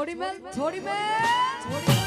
저리맨 저리맨! 저리맨